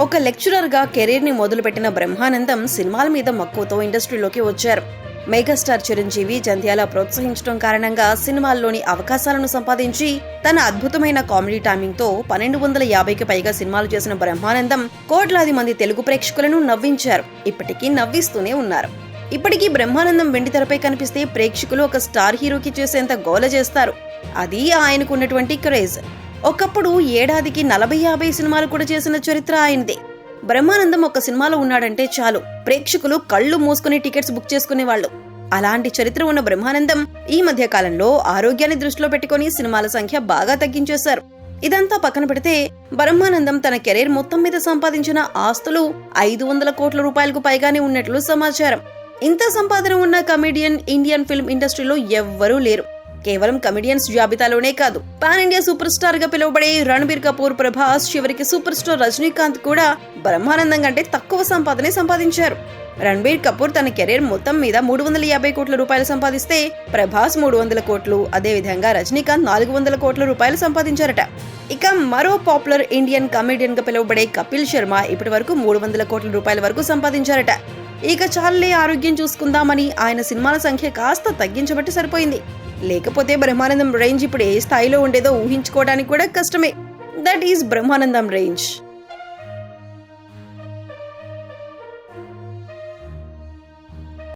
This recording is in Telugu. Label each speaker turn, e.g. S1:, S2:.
S1: ఒక లెక్చరర్గా కెరీర్ని మొదలుపెట్టిన బ్రహ్మానందం సినిమాల మీద మక్కువతో ఇండస్ట్రీలోకి వచ్చారు. మెగాస్టార్ చిరంజీవి జంధ్యాల ప్రోత్సహించడం కారణంగా సినిమాల్లోని అవకాశాలను సంపాదించి తన అద్భుతమైన కామెడీ టైమింగ్తో పన్నెండు వందల యాభైకి పైగా సినిమాలు చేసిన బ్రహ్మానందం కోట్లాది మంది తెలుగు ప్రేక్షకులను నవ్వించారు. ఇప్పటికీ నవ్విస్తూనే ఉన్నారు. ఇప్పటికీ బ్రహ్మానందం వెండితెరపై కనిపిస్తే ప్రేక్షకులు ఒక స్టార్ హీరోకి చేసేంత గోల చేస్తారు. అది ఆయనకున్నటువంటి క్రేజ్. ఒకప్పుడు ఏడాదికి నలభై యాభై సినిమాలు కూడా చేసిన చరిత్ర ఆయనదే. బ్రహ్మానందం ఒక సినిమాలో ఉన్నాడంటే చాలు. ప్రేక్షకులు కళ్ళు మూసుకుని టికెట్స్ బుక్ చేసుకునేవాళ్ళు. అలాంటి చరిత్ర ఉన్న బ్రహ్మానందం ఈ మధ్య కాలంలో ఆరోగ్యాన్ని దృష్టిలో పెట్టుకుని సినిమాల సంఖ్య బాగా తగ్గించేశారు. ఇదంతా పక్కన పెడితే బ్రహ్మానందం తన కెరీర్ మొత్తం మీద సంపాదించిన ఆస్తులు ఐదు వందల కోట్ల రూపాయలకు పైగానే ఉన్నట్లు సమాచారం. ఇంత సంపాదన ఉన్న కమెడియన్ ఇండియన్ ఫిల్మ్ ఇండస్ట్రీలో ఎవ్వరూ లేరు. కేవలం కమెడియన్స్ జాబితాలోనే కాదు పాన్ ఇండియా సూపర్ స్టార్గా పిలువబడే రణబీర్ కపూర్ ప్రభాస్ చివరికి సూపర్ స్టార్ రజనీకాంత్ కూడా బ్రహ్మానందం కంటే తక్కువ సంపాదనే సంపాదించారు. రణబీర్ కపూర్ తన కెరీర్ మొత్తం మీద మూడు వందల యాభై కోట్ల రూపాయలు సంపాదిస్తే ప్రభాస్ మూడు వందల కోట్లు అదే విధంగా రజనీకాంత్ నాలుగు వందల కోట్ల రూపాయలు సంపాదించారట. ఇక మరో పాపులర్ ఇండియన్ కమెడియన్గా పిలువబడే కపిల్ శర్మ ఇప్పటి వరకు మూడు వందల కోట్ల రూపాయల వరకు సంపాదించారట. ఇక చాలే ఆరోగ్యం చూసుకుందామని ఆయన సినిమాల సంఖ్య కాస్త తగ్గించబట్టి సరిపోయింది. లేకపోతే బ్రహ్మానందం రేంజ్ ఇప్పుడు ఏ స్థాయిలో ఉండేదో ఊహించుకోవడానికి కూడా కష్టమే. That is Brahmanandam range.